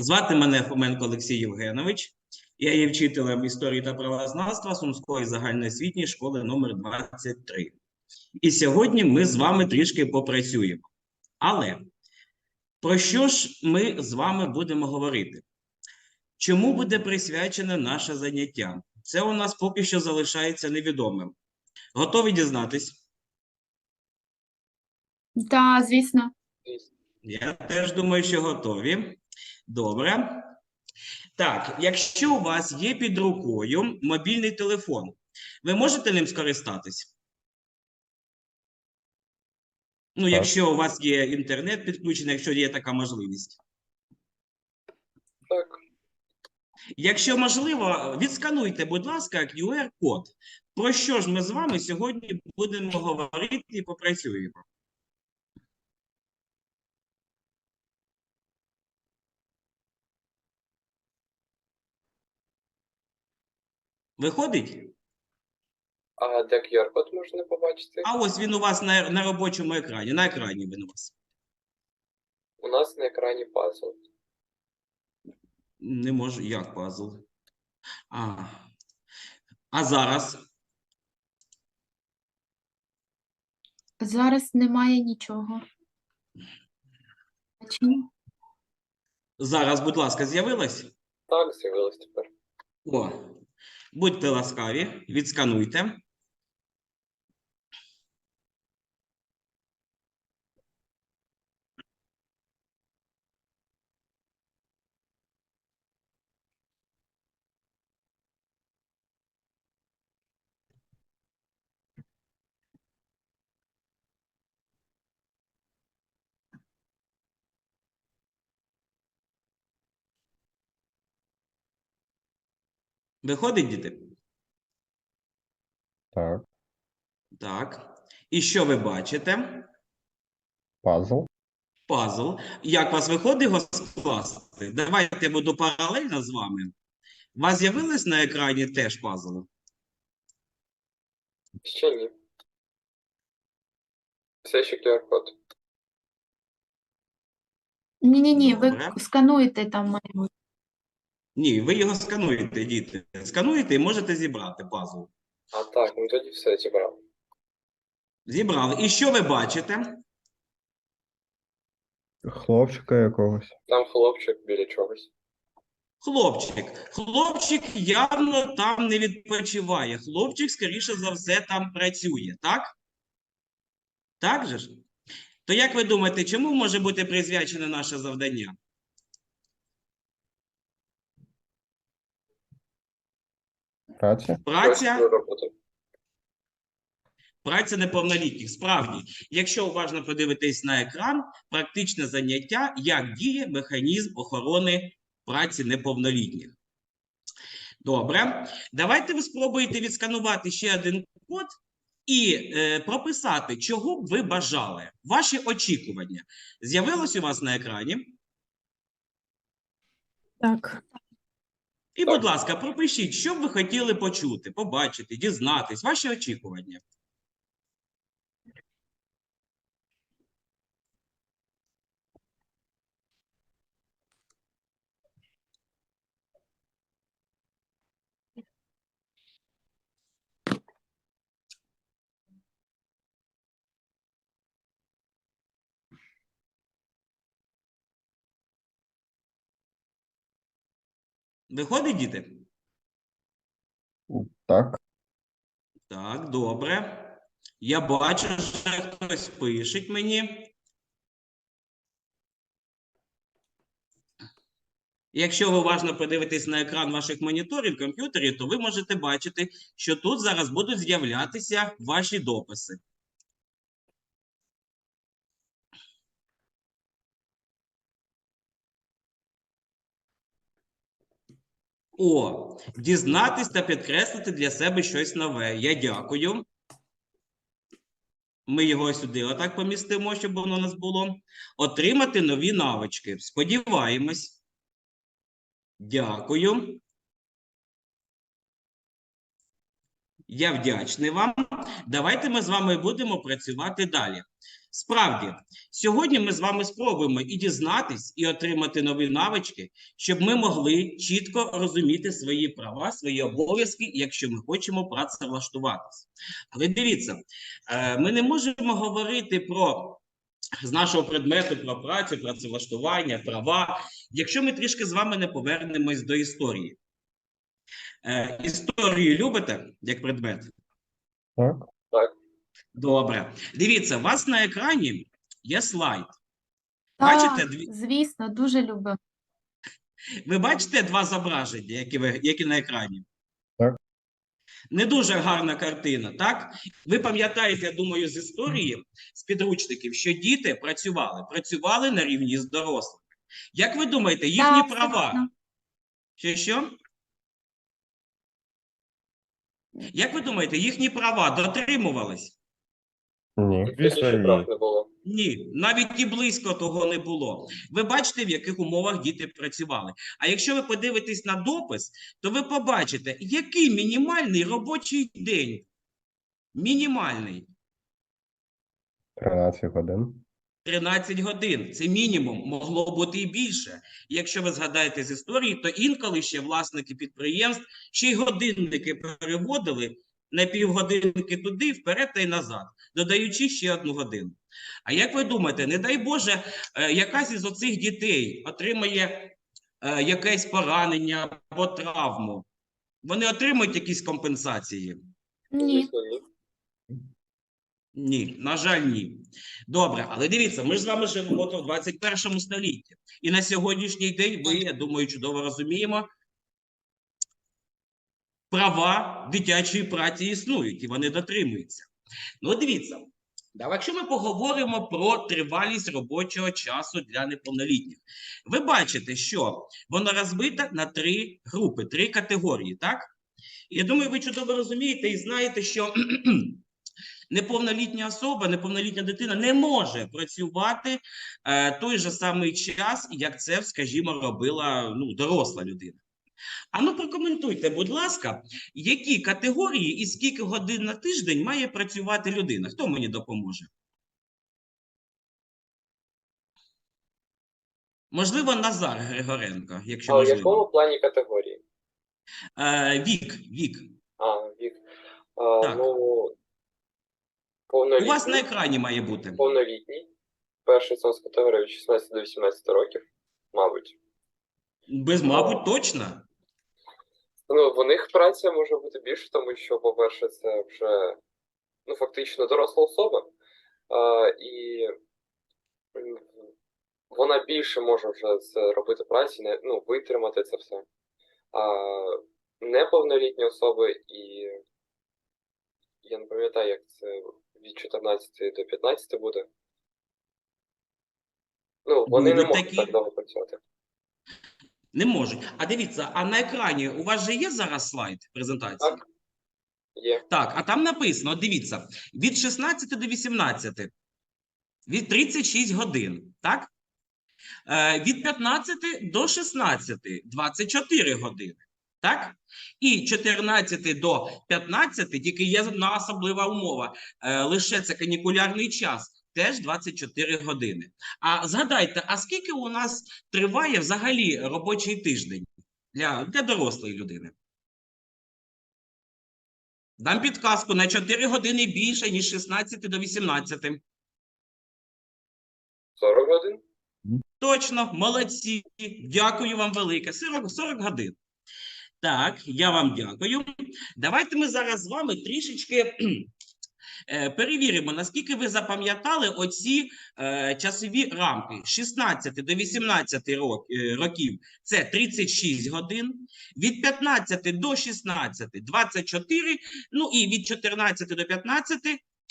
Звати мене Фоменко Олексій Євгенович. Я є вчителем історії та правознавства Сумської загальноосвітньої школи номер 23. І сьогодні ми з вами трішки попрацюємо. Але про що ж ми з вами будемо говорити? Чому буде присвячене наше заняття? Це у нас поки що залишається невідомим. Готові дізнатись? Так, звісно. Я теж думаю, що готові. Добре. Так, якщо у вас є під рукою мобільний телефон, ви можете ним скористатись? Ну, Так. якщо у вас є інтернет підключений, якщо є така можливість. Так, Якщо можливо, відскануйте, будь ласка, QR-код. Про що ж ми з вами сьогодні будемо говорити і попрацюємо? Виходить? а де QR-код можна побачити? А ось він у вас на, на робочому екрані. На екрані він у вас. У нас на екрані пазл. Не можу. Як пазл? А, а зараз? Зараз немає нічого. Чи? Зараз, будь ласка, з'явилось? Так, з'явилось тепер. О, будьте ласкаві, відскануйте. Виходить, діти? Так, Так. І що ви бачите? пазл. Пазл. Як вас виходить його скласти? Давайте я буду паралельно з вами. У вас з'явилось на екрані теж пазл? Ще ні. Все ще QR-код. Ні-ні-ні, ви Добре. скануєте там має бути. Ні, ви його скануєте, діти. Скануєте і можете зібрати пазл. А так, ну тоді все зібрав. Зібрали. І що ви бачите? Хлопчика якогось. Там хлопчик біля чогось. Хлопчик. Хлопчик явно там не відпочиває. Хлопчик, скоріше за все, там працює, так? Так же ж? То як ви думаєте, чому може бути присвячене наше завдання? Праця. Праця, праця неповнолітніх. Справді, якщо уважно подивитись на екран, практичне заняття, як діє механізм охорони праці неповнолітніх. Добре. Давайте ви спробуєте відсканувати ще один код і е, прописати, чого б ви бажали. Ваші очікування. З'явилось у вас на екрані? Так. І, будь ласка, пропишіть, що б ви хотіли почути, побачити, дізнатись, ваші очікування. Виходить, діти? Так, Так, добре. Я бачу, що хтось пише мені. Якщо ви уважно подивитесь на екран ваших моніторів комп'ютерів, то ви можете бачити, що тут зараз будуть з'являтися ваші дописи. О, дізнатись та підкреслити для себе щось нове. Я дякую. Ми його сюди отак помістимо, щоб воно у нас було. Отримати нові навички. Сподіваємось. Дякую. Я вдячний вам. Давайте ми з вами будемо працювати далі. Справді, сьогодні ми з вами спробуємо і дізнатись, і отримати нові навички, щоб ми могли чітко розуміти свої права, свої обов'язки, якщо ми хочемо працевлаштуватися. Але дивіться, е, ми не можемо говорити про з нашого предмету про працю, працевлаштування, права, якщо ми трішки з вами не повернемось до історії. Е, історію любите як предмет? Так. Добре. Дивіться, у вас на екрані є слайд. Так, Бачите, дві- звісно, дуже любимо. Ви бачите два зображення, які, ви, які на екрані? Так. Не дуже гарна картина, так? Ви пам'ятаєте, я думаю, з історії, з підручників, що діти працювали, працювали на рівні з дорослими. Як ви думаєте, їхні Так, права? Що що? Як ви думаєте, їхні права дотримувались? Ні. Звісно, прав не було. Ні, навіть і близько того не було. Ви бачите, в яких умовах діти працювали. А якщо ви подивитесь на допис, то ви побачите, який мінімальний робочий день. Мінімальний 13 годин. 13 годин. Це мінімум, могло бути і більше. І якщо ви згадаєте з історії, то інколи ще власники підприємств ще й годинники переводили на півгодинки туди, вперед та й назад, додаючи ще одну годину. А як ви думаєте, не дай Боже, е, якась із оцих дітей отримає е, якесь поранення або травму? Вони отримують якісь компенсації? Ні. Ні. Ні, на жаль, ні. Добре, але дивіться, ми ж з вами живемо в 21 столітті. І на сьогоднішній день ви, я думаю, чудово розуміємо, права дитячої праці існують і вони дотримуються. Ну, дивіться, да, якщо ми поговоримо про тривалість робочого часу для неповнолітніх, ви бачите, що воно розбите на три групи, три категорії, так? Я думаю, ви чудово розумієте і знаєте, що неповнолітня особа, неповнолітня дитина не може працювати е, той же самий час, як це, скажімо, робила ну, доросла людина. А ну прокоментуйте, будь ласка, які категорії і скільки годин на тиждень має працювати людина? Хто мені допоможе? Можливо, Назар Григоренко, якщо А в можливо. якому плані категорії? Е, вік, вік. А, вік. А, Так. Ну, У вас на екрані має бути. Повнолітній. Перший сон з категорії від 16 до 18 років, мабуть. Без, мабуть, точно. Ну, в них праця може бути більше, тому що, по-перше, це вже ну, фактично доросла особа, а, і вона більше може вже це робити праці, не, ну, витримати це все. А неповнолітні особи і я не пам'ятаю, як це від 14 до 15 буде. Ну, вони не можуть такі. так довго працювати. Не можуть. А дивіться, а на екрані у вас же є зараз слайд презентації? Так. Є. Так, а там написано: дивіться, від 16 до 18 від 36 годин, так? Е, від 15 до 16 24 години. Так? І 14 до 15, тільки є одна особлива умова. Е, лише це канікулярний час, теж 24 години. А згадайте, а скільки у нас триває взагалі робочий тиждень для, для дорослої людини? Дам підказку на 4 години більше, ніж 16 до 18. 40 годин? Точно, молодці. Дякую вам велике. 40, 40 годин. Так, я вам дякую. Давайте ми зараз з вами трішечки перевіримо, наскільки ви запам'ятали оці е, часові рамки. 16 до 18 рок, е, років це 36 годин, від 15 до 16 – 24, ну і від 14 до 15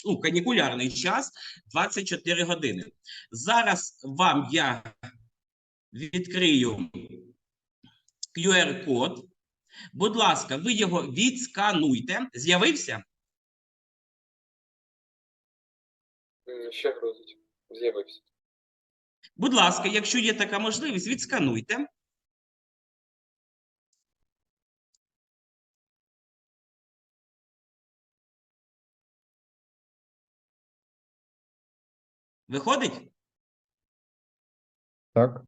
ну, канікулярний час 24 години. Зараз вам я відкрию QR-код. Будь ласка, ви його відскануйте. З'явився? Ще грузить. З'явився. Будь ласка, якщо є така можливість, відскануйте. Виходить? Так.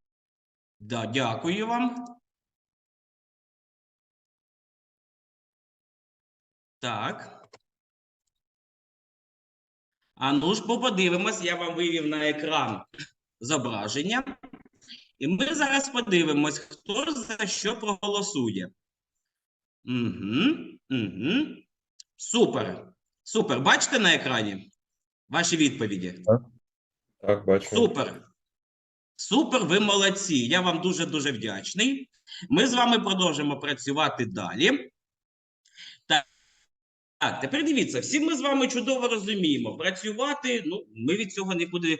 Да, дякую вам. Так. А ну ж подивимось, я вам вивів на екран зображення. І ми зараз подивимось, хто за що проголосує. Угу, угу. Супер. Супер. Бачите на екрані ваші відповіді? Так, бачу. Супер. Супер, ви молодці. Я вам дуже-дуже вдячний. Ми з вами продовжимо працювати далі. Так, тепер дивіться, всі ми з вами чудово розуміємо. Працювати, ну, ми від цього нікуди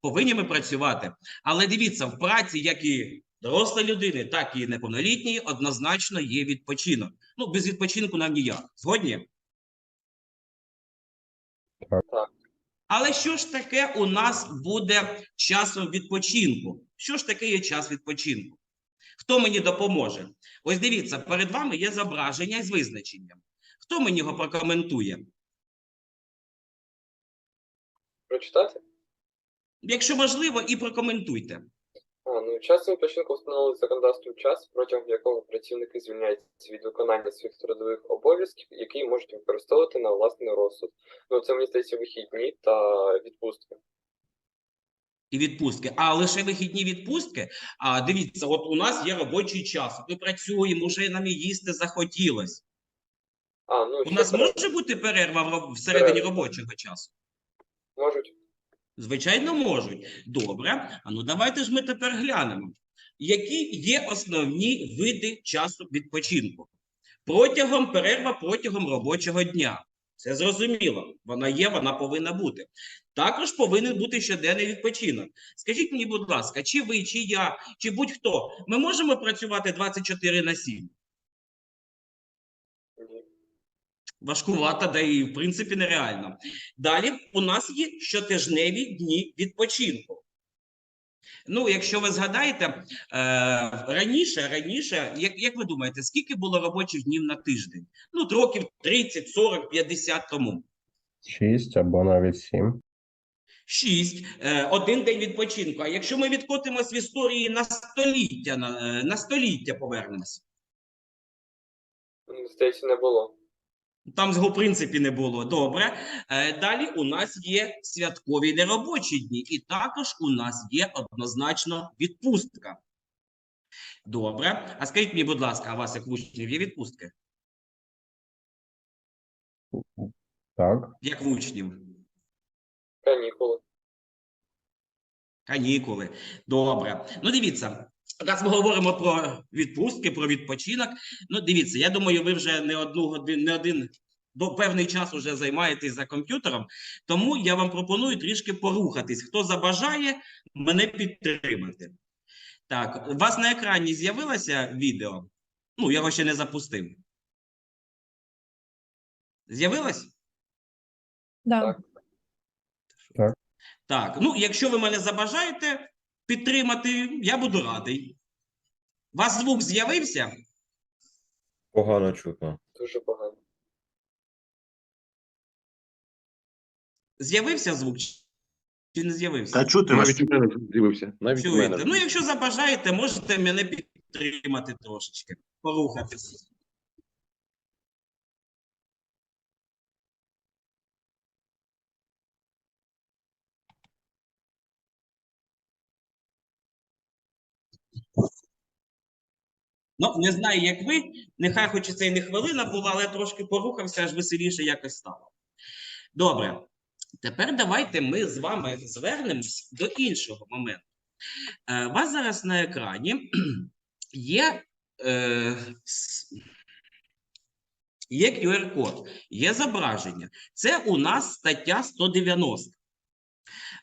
повинні ми працювати. Але дивіться, в праці, як і дорослої людини, так і неповнолітньої, однозначно є відпочинок. Ну, без відпочинку нам ніяк. Згодні? Так. Але що ж таке у нас буде часом відпочинку? Що ж таке є час відпочинку? Хто мені допоможе? Ось дивіться, перед вами є зображення з визначенням. Хто мені його прокоментує? Прочитати? Якщо можливо, і прокоментуйте. А, ну, часом відпочинку встановлюють законодавством час, протягом якого працівники звільняються від виконання своїх трудових обов'язків, які можуть використовувати на власний розсуд. Ну, це мені здається вихідні та відпустки. І відпустки, а лише вихідні відпустки. А дивіться, от у нас є робочий час. Ми працюємо, вже нам і їсти захотілось. А, ну, У нас перерва. може бути перерва в роб- всередині Перерва. робочого часу? можуть. Звичайно, можуть. Добре. А ну давайте ж ми тепер глянемо, які є основні види часу відпочинку протягом перерва протягом робочого дня. Це зрозуміло. Вона є, вона повинна бути. Також повинен бути щоденний відпочинок. Скажіть мені, будь ласка, чи ви, чи я, чи будь-хто, ми можемо працювати 24 на 7? Ні. Важкувато, да і в принципі нереально. Далі у нас є щотижневі дні відпочинку. Ну, якщо ви згадаєте, е, раніше, раніше, як, як ви думаєте, скільки було робочих днів на тиждень? Ну, років 30, 40, 50 тому. Шість або навіть сім. Шість, е, один день відпочинку. А якщо ми відкотимось в історії на століття, на, е, на століття повернемось. Здається, не було. Там цього в принципі не було. Добре. Е, далі у нас є святкові неробочі дні, і також у нас є однозначно відпустка. Добре. А скажіть мені, будь ласка, а у вас як в учнів є відпустки? Так. Як в учнів? Канікули. Канікули. Добре. Ну, дивіться. Раз ми говоримо про відпустки, про відпочинок. Ну, дивіться, я думаю, ви вже не одну годину, не один до певний час вже займаєтесь за комп'ютером. Тому я вам пропоную трішки порухатись. Хто забажає мене підтримати. Так, у вас на екрані з'явилося відео? Ну, я його ще не запустив. З'явилось? Да. Так. Так, ну, якщо ви мене забажаєте підтримати, я буду радий. У вас звук з'явився? Погано чутно. Дуже погано. З'явився звук чи- не з'явився? Та чути вас. Навіть у мене з'явився. Навіть у Чуєте? мене. Ну, якщо забажаєте, можете мене підтримати трошечки, порухатися. Ну, не знаю, як ви. Нехай хоч і це і не хвилина була, але трошки порухався, аж веселіше якось стало. Добре. Тепер давайте ми з вами звернемось до іншого моменту. Е, У вас зараз на екрані є, е, є QR-код, є зображення. Це у нас стаття 190.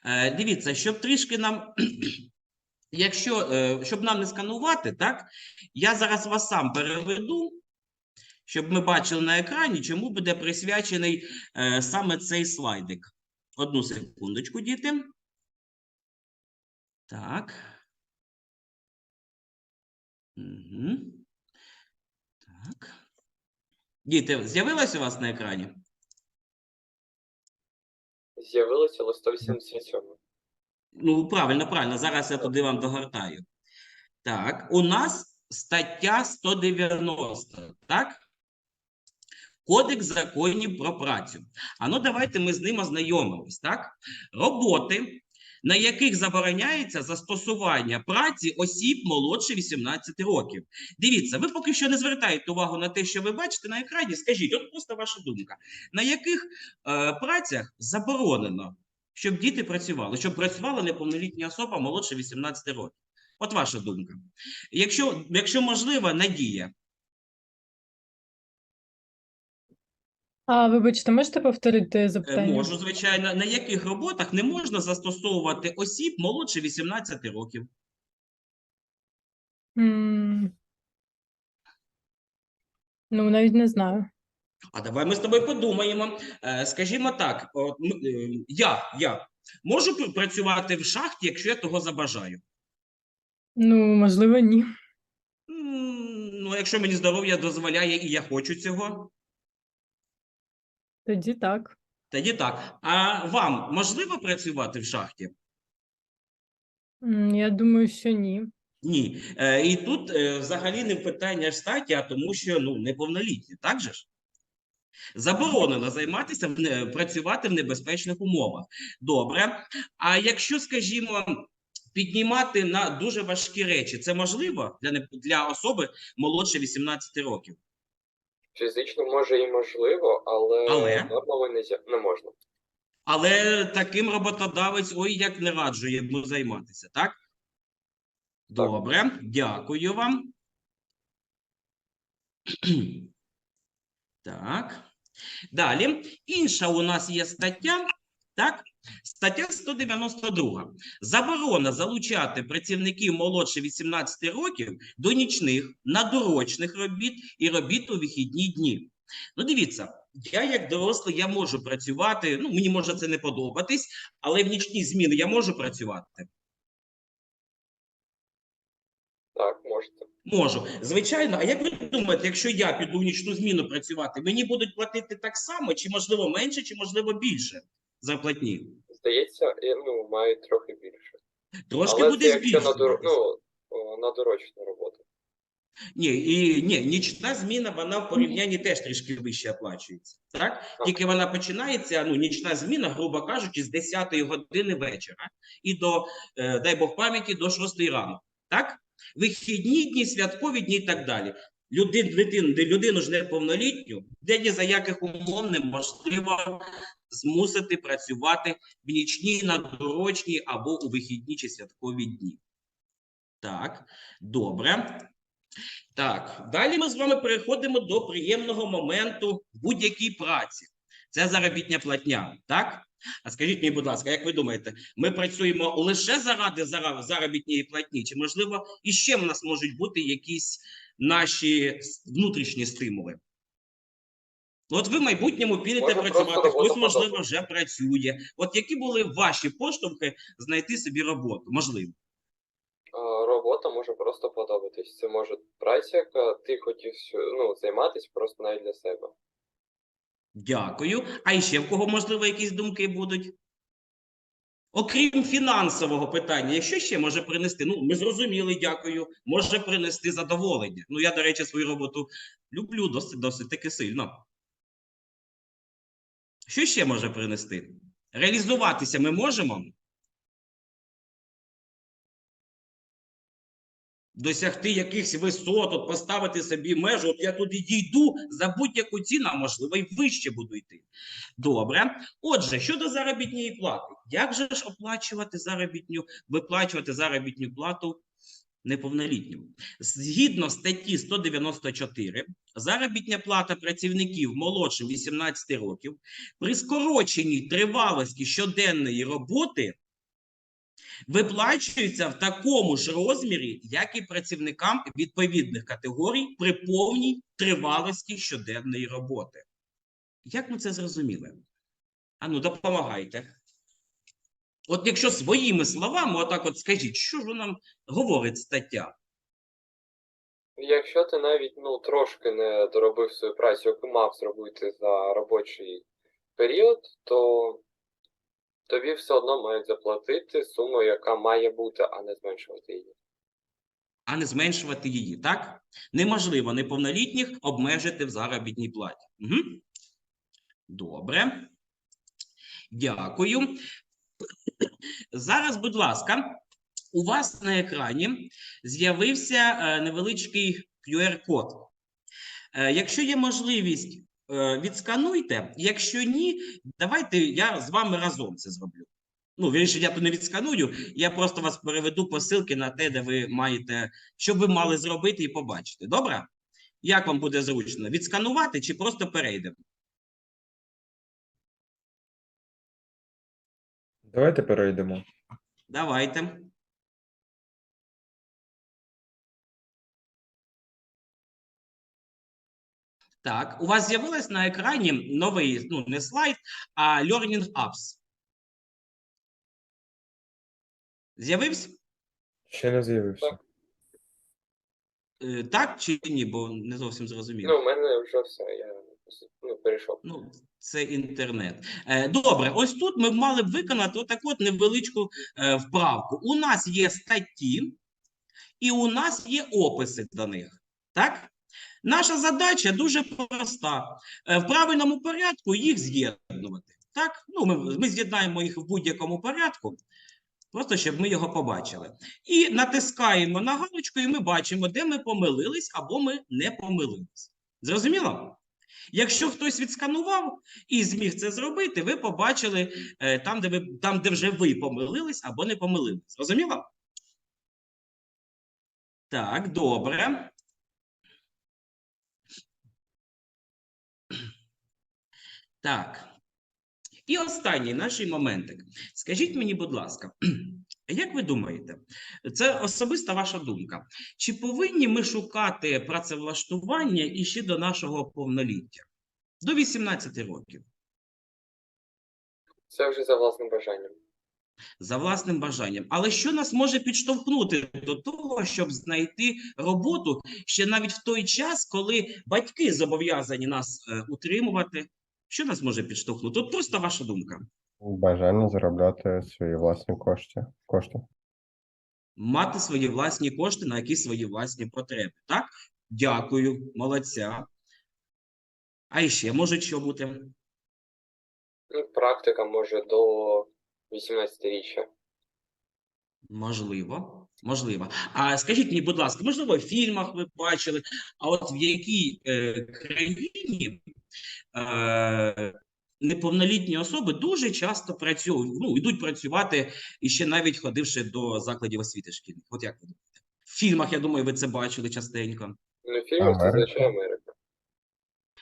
Е, Дивіться, щоб трішки нам, якщо, е, щоб нам не сканувати, так, я зараз вас сам переведу, щоб ми бачили на екрані, чому буде присвячений е, саме цей слайдик. Одну секундочку, діти. Так. Угу. Так. Діти, з'явилось у вас на екрані? З'явилося але 187. Ну, правильно, правильно. Зараз я туди вам догортаю. Так, у нас стаття 190, так? Кодекс законів про працю. А ну давайте ми з ним ознайомимось, так? Роботи, на яких забороняється застосування праці осіб молодше 18 років. Дивіться, ви поки що не звертаєте увагу на те, що ви бачите на екрані. Скажіть, от просто ваша думка. На яких е, працях заборонено, щоб діти працювали, щоб працювала неповнолітня особа молодше 18 років? От ваша думка. Якщо, якщо можлива, надія. А, вибачте, можете повторити Е, запитання? Можу, звичайно, на яких роботах не можна застосовувати осіб молодше 18 років? М. Ну, навіть не знаю. А давай ми з тобою подумаємо. Е, Скажімо так, е, я, я можу працювати в шахті, якщо я того забажаю. Ну, можливо, ні. Ну, якщо мені здоров'я дозволяє і я хочу цього, Тоді так. тоді так. А вам можливо працювати в шахті? Я думаю, що ні. Ні. Е, і тут взагалі не питання ж статі, а тому, що ну, неповнолітні, так же ж? Заборонено займатися, працювати в небезпечних умовах. Добре. А якщо, скажімо, піднімати на дуже важкі речі, це можливо для, для особи молодше 18 років? Фізично може і можливо, але, Але? нормово не, не можна. Але таким роботодавець ой як не раджу йому займатися, так? Добре, дякую вам. Так. Далі. Інша у нас є стаття. Так, стаття 192. Заборона залучати працівників молодше 18 років до нічних, надурочних робіт і робіт у вихідні дні. Ну, дивіться, я як дорослий, я можу працювати. Ну, мені може це не подобатись, але в нічні зміни я можу працювати. Так, можете. Можу. Звичайно, а як ви думаєте, якщо я піду в нічну зміну працювати, мені будуть платити так само, чи можливо менше, чи можливо більше зарплатні? Здається, ну, мають трохи більше. Трошки але буде це якщо на, ну, на дорочну роботу. Ні, і ні, нічна зміна вона в порівнянні теж трішки вище оплачується. Так? Так. Тільки вона починається, ну, нічна зміна, грубо кажучи, з 10 години вечора і до, е, дай Бог пам'яті, до 6 ранку. Так? Вихідні дні, святкові дні і так далі. Людин, людину, людину ж неповнолітню, де ні за яких умов неможливо змусити працювати в нічні, надурочні або у вихідні чи святкові дні. Так, добре. Так, далі ми з вами переходимо до приємного моменту будь-якій праці. Це заробітня платня, так? А скажіть мені, будь ласка, як ви думаєте, ми працюємо лише заради зара- заробітної платні, чи можливо іще в нас можуть бути якісь наші внутрішні стимули? От ви в майбутньому підете працювати, хтось, можливо, вже працює. От які були ваші поштовхи знайти собі роботу? Можливо. Робота може просто подобатись. Це може праця, яка ти хотів ну, займатися просто навіть для себе. Дякую. А іще в кого, можливо, якісь думки будуть? Окрім фінансового питання, що ще може принести? Ну, ми зрозуміли, дякую. Може принести задоволення. Ну, я, до речі, свою роботу люблю досить, досить таки сильно. Що ще може принести? Реалізуватися ми можемо? Досягти якихось висот, от поставити собі межу, от я туди дійду за будь-яку ціну, а можливо, і вище буду йти. Добре. Отже, щодо заробітної плати, як же ж оплачувати заробітню, виплачувати заробітну плату неповнолітнім? Згідно статті 194, заробітня плата працівників молодше 18 років при скороченій тривалості щоденної роботи виплачується в такому ж розмірі, як і працівникам відповідних категорій при повній тривалості щоденної роботи. Як ми це зрозуміли? Ану, допомагайте. От якщо своїми словами, отак от скажіть, що ж нам говорить стаття? Якщо ти навіть ну, трошки не доробив свою працю, яку мав зробити за робочий період, то тобі все одно мають заплатити суму, яка має бути, а не зменшувати її. а не зменшувати її, так? Неможливо неповнолітніх обмежити в заробітній платі. Угу. Добре. Дякую. Зараз, будь ласка, у вас на екрані з'явився е, невеличкий QR-код. Е, Якщо є можливість, відскануйте. Якщо ні, давайте я з вами разом це зроблю. Ну, вірніше, я тут не відсканую, я просто вас переведу посилки на те, де ви маєте, що ви мали зробити і побачити. Добре? Як вам буде зручно? Відсканувати чи просто перейдемо? Давайте перейдемо. Давайте. Так, у вас з'явилось на екрані новий, ну, не слайд, а Learning Apps. З'явився? Ще не з'явився. Е, Так чи ні? Бо не зовсім зрозуміло. Ну, у мене вже все, я ну, перейшов. Ну, це інтернет. Е, Добре, ось тут ми мали б виконати отаку от невеличку е, вправку. У нас є статті, і у нас є описи до них. Так? Наша задача дуже проста: Е, в правильному порядку їх з'єднувати. Так? Ну, ми, ми з'єднаємо їх в будь-якому порядку, просто щоб ми його побачили. І натискаємо на галочку, і ми бачимо, де ми помилились або ми не помилились. Зрозуміло? Якщо хтось відсканував і зміг це зробити, ви побачили е, там, де ви там, де вже ви помилились або не помилились. Зрозуміло? Так, добре. Так. І останній наш моментик. Скажіть мені, будь ласка, як ви думаєте, це особиста ваша думка? Чи повинні ми шукати працевлаштування іще до нашого повноліття? До 18 років. Це вже за власним бажанням. за власним бажанням. Але що нас може підштовхнути до того, щоб знайти роботу ще навіть в той час, коли батьки зобов'язані нас е, утримувати? Що нас може підштовхнути? От просто ваша думка. Бажання заробляти свої власні кошти. кошти. Мати свої власні кошти на якісь свої власні потреби. Так? Дякую, молодця. А іще може що бути? Практика може до 18-річчя. Можливо, можливо. А скажіть мені, будь ласка, можливо, в фільмах ви бачили, а от в якій е, країні е, неповнолітні особи дуже часто працюють, ну, йдуть працювати і ще навіть ходивши до закладів освіти шкільних. От як ви думаєте? В фільмах, я думаю, ви це бачили частенько. Ну, в фільмах це звичайно Америка.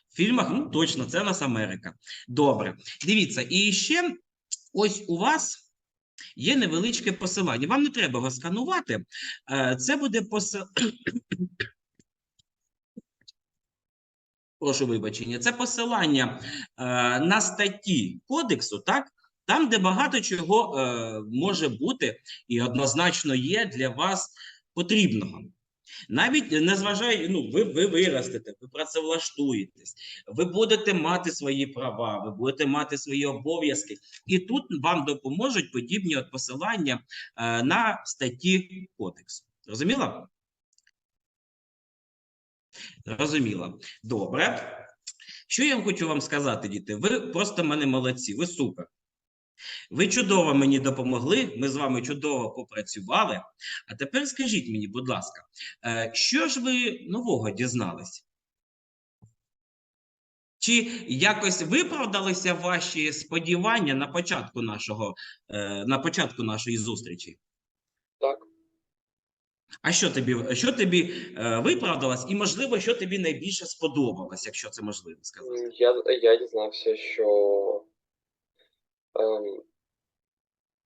В фільмах, ну точно, це в нас Америка. Добре. Дивіться, і ще ось у вас є невеличке посилання. Вам не треба його сканувати. Е, Це буде посил... Прошу вибачення. Це посилання е, на статті кодексу, так? Там, де багато чого е, може бути і однозначно є для вас потрібного. Навіть не зважає, ну, ви, ви виростете, ви працевлаштуєтесь, ви будете мати свої права, ви будете мати свої обов'язки, і тут вам допоможуть подібні от посилання е, на статті кодексу. Розуміло? Розуміло. Добре. Що я хочу вам сказати, діти? Ви просто мене молодці, ви супер. Ви чудово мені допомогли, ми з вами чудово попрацювали. А тепер скажіть мені, будь ласка, е, що ж ви нового дізнались? Чи якось виправдалися ваші сподівання на початку нашого, е, на початку нашої зустрічі? А що тобі, що тобі е, виправдалось, і можливо, що тобі найбільше сподобалось, якщо це можливо сказати? Я, я дізнався, що ем,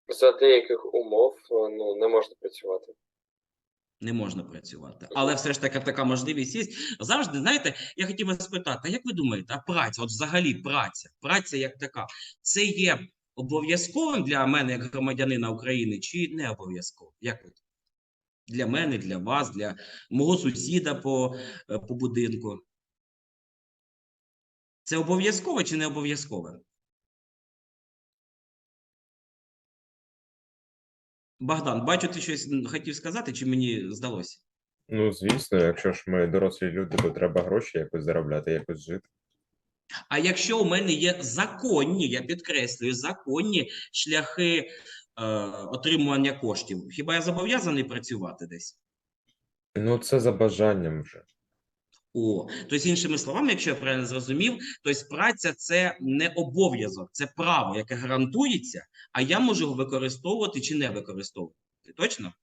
за деяких умов е, ну, не можна працювати. Не можна працювати, але все ж таки така можливість є. Завжди знаєте, я хотів вас спитати, а як ви думаєте, а праця, от взагалі праця, праця як така, це є обов'язковим для мене як громадянина України, чи не обов'язково? Як ви? Для мене, для вас, для мого сусіда по, е, по будинку. Це обов'язково чи не обов'язково? Богдан, бачу, ти щось хотів сказати, чи мені здалося? Ну, звісно, якщо ж ми дорослі люди, то треба гроші якось заробляти, якось жити. А якщо у мене є законні, я підкреслюю, законні шляхи отримування коштів, хіба я зобов'язаний працювати десь? Ну, це за бажанням вже. О, тобто, іншими словами, якщо я правильно зрозумів, тобто праця це не обов'язок, це право, яке гарантується, а я можу його використовувати чи не використовувати. Точно?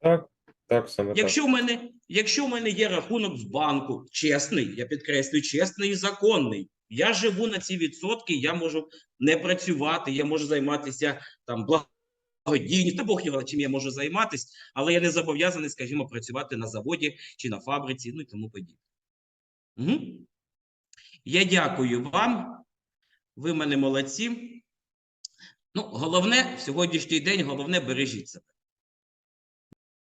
Так, так, саме так. Якщо в мене, якщо в мене є рахунок в банку, чесний, я підкреслюю, чесний і законний. Я живу на ці відсотки, я можу не працювати, я можу займатися там благодійністю, та Бог його чим я можу займатися, але я не зобов'язаний, скажімо, працювати на заводі чи на фабриці, ну і тому подібне. Угу. Я дякую вам. Ви мене молодці. Ну, головне в сьогоднішній день, головне бережіть себе.